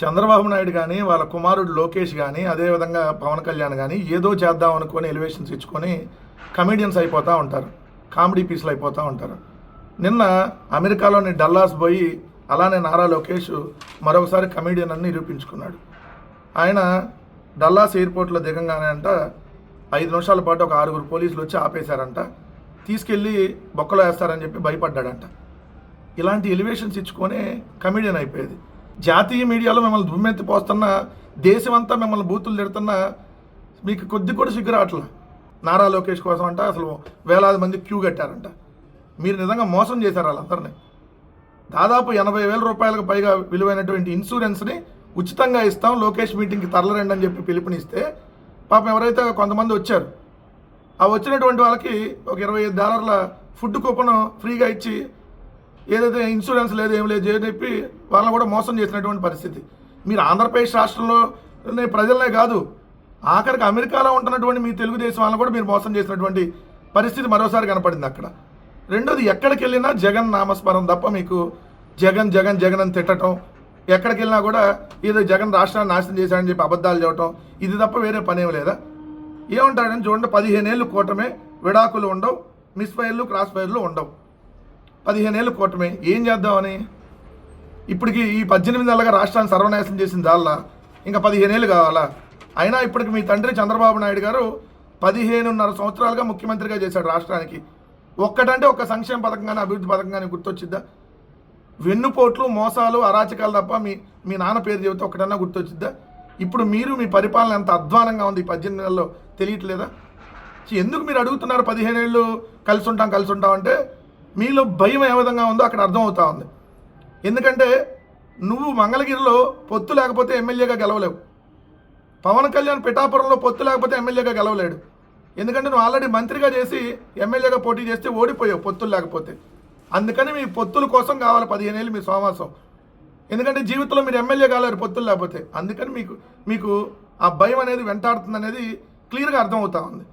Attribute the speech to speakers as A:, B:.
A: చంద్రబాబు నాయుడు కానీ వాళ్ళ కుమారుడు లోకేష్ కానీ అదేవిధంగా పవన్ కళ్యాణ్ కానీ ఏదో చేద్దాం అనుకొని ఎలివేషన్స్ ఇచ్చుకొని కమెడియన్స్ అయిపోతూ ఉంటారు. కామెడీ పీసులు అయిపోతూ ఉంటారు. నిన్న అమెరికాలోని డల్లాస్ పోయి అలానే నారా లోకేష్ మరొకసారి కమెడియన్ అని నిరూపించుకున్నాడు. ఆయన డల్లాస్ ఎయిర్పోర్ట్లో దిగంగానే అంట ఐదు నిమిషాల పాటు ఒక ఆరుగురు పోలీసులు వచ్చి ఆపేశారంట. తీసుకెళ్ళి బొక్కలో వేస్తారని చెప్పి భయపడ్డాడంట. ఇలాంటి ఎలివేషన్స్ ఇచ్చుకొనే కమెడియన్ అయిపోయేది. జాతీయ మీడియాలో మిమ్మల్ని దుమ్మెత్తి పోస్తున్న దేశమంతా మిమ్మల్ని బూతులు తిడుతున్నా మీకు కొద్ది కూడా సిగ్గు రావట్లా? నారా లోకేష్ కోసం అంట అసలు వేలాది మంది క్యూ కట్టారంట. మీరు నిజంగా మోసం చేశారు వాళ్ళందరినీ. దాదాపు ఎనభై వేల రూపాయలకు పైగా విలువైనటువంటి ఇన్సూరెన్స్ని ఉచితంగా ఇస్తాం లోకేష్ మీటింగ్కి తరలరండి అని చెప్పి పిలుపునిస్తే పాపం ఎవరైతే కొంతమంది వచ్చారు ఆ వచ్చినటువంటి వాళ్ళకి ఒక ఇరవై ఐదు డాలర్ల ఫుడ్ కూపన్ ఫ్రీగా ఇచ్చి ఏదైతే ఇన్సూరెన్స్ లేదు ఏం లేదు అని చెప్పి వాళ్ళని కూడా మోసం చేసినటువంటి పరిస్థితి. మీరు ఆంధ్రప్రదేశ్ రాష్ట్రంలో ప్రజలనే కాదు ఆఖరికి అమెరికాలో ఉంటున్నటువంటి మీ తెలుగుదేశం వాళ్ళని కూడా మీరు మోసం చేసినటువంటి పరిస్థితి మరోసారి కనపడింది అక్కడ. రెండోది ఎక్కడికి వెళ్ళినా జగన్ నామస్మరం తప్ప మీకు జగన్ జగన్ జగన్ అని తిట్టడం ఎక్కడికి వెళ్ళినా కూడా ఏదో జగన్ రాష్ట్రాన్ని నాశనం చేశాడని చెప్పి అబద్ధాలు చెప్పడం ఇది తప్ప వేరే పనేం లేదా? ఏమంటాడని చూడండి పదిహేనేళ్ళు కూటమే విడాకులు ఉండవు మిస్ ఫైర్లు క్రాస్ ఫైర్లు ఉండవు. పదిహేను ఏళ్ళు కూటమి ఏం చేద్దామని? ఇప్పటికి ఈ పద్దెనిమిది నెలలుగా రాష్ట్రాన్ని సర్వనాశనం చేసిన దాల్లా ఇంకా పదిహేనేళ్ళు కావాలా? అయినా ఇప్పటికి మీ తండ్రి చంద్రబాబు నాయుడు గారు పదిహేనున్నర సంవత్సరాలుగా ముఖ్యమంత్రిగా చేశాడు రాష్ట్రానికి. ఒక్కటంటే ఒక సంక్షేమ పథకం కానీ అభివృద్ధి పథకం కానీ గుర్తొచ్చిద్దా? వెన్నుపోట్లు మోసాలు అరాచకాలు తప్ప మీ మీ నాన్న పేరు చెబితే ఒకటన్నా గుర్తొచ్చిద్దా? ఇప్పుడు మీరు మీ పరిపాలన ఎంత అధ్వానంగా ఉంది ఈ పద్దెనిమిది నెలల్లో తెలియట్లేదా? ఎందుకు మీరు అడుగుతున్నారు పదిహేను ఏళ్ళు కలిసి ఉంటాం కలిసి ఉంటాం అంటే మీలో భయం ఏ విధంగా ఉందో అక్కడ అర్థమవుతా ఉంది. ఎందుకంటే నువ్వు మంగళగిరిలో పొత్తు లేకపోతే ఎమ్మెల్యేగా గెలవలేవు. పవన్ కళ్యాణ్ పిఠాపురంలో పొత్తు లేకపోతే ఎమ్మెల్యేగా గెలవలేడు. ఎందుకంటే నువ్వు ఆల్రెడీ మంత్రిగా చేసి ఎమ్మెల్యేగా పోటీ చేస్తే ఓడిపోయావు పొత్తులు లేకపోతే. అందుకని మీ పొత్తుల కోసం కావాలి పదిహేను ఏళ్ళు మీ సోమాసం. ఎందుకంటే జీవితంలో మీరు ఎమ్మెల్యే కాలేరు పొత్తులు లేకపోతే. అందుకని మీకు మీకు ఆ భయం అనేది వెంటాడుతుంది అనేది క్లియర్గా అర్థమవుతా ఉంది.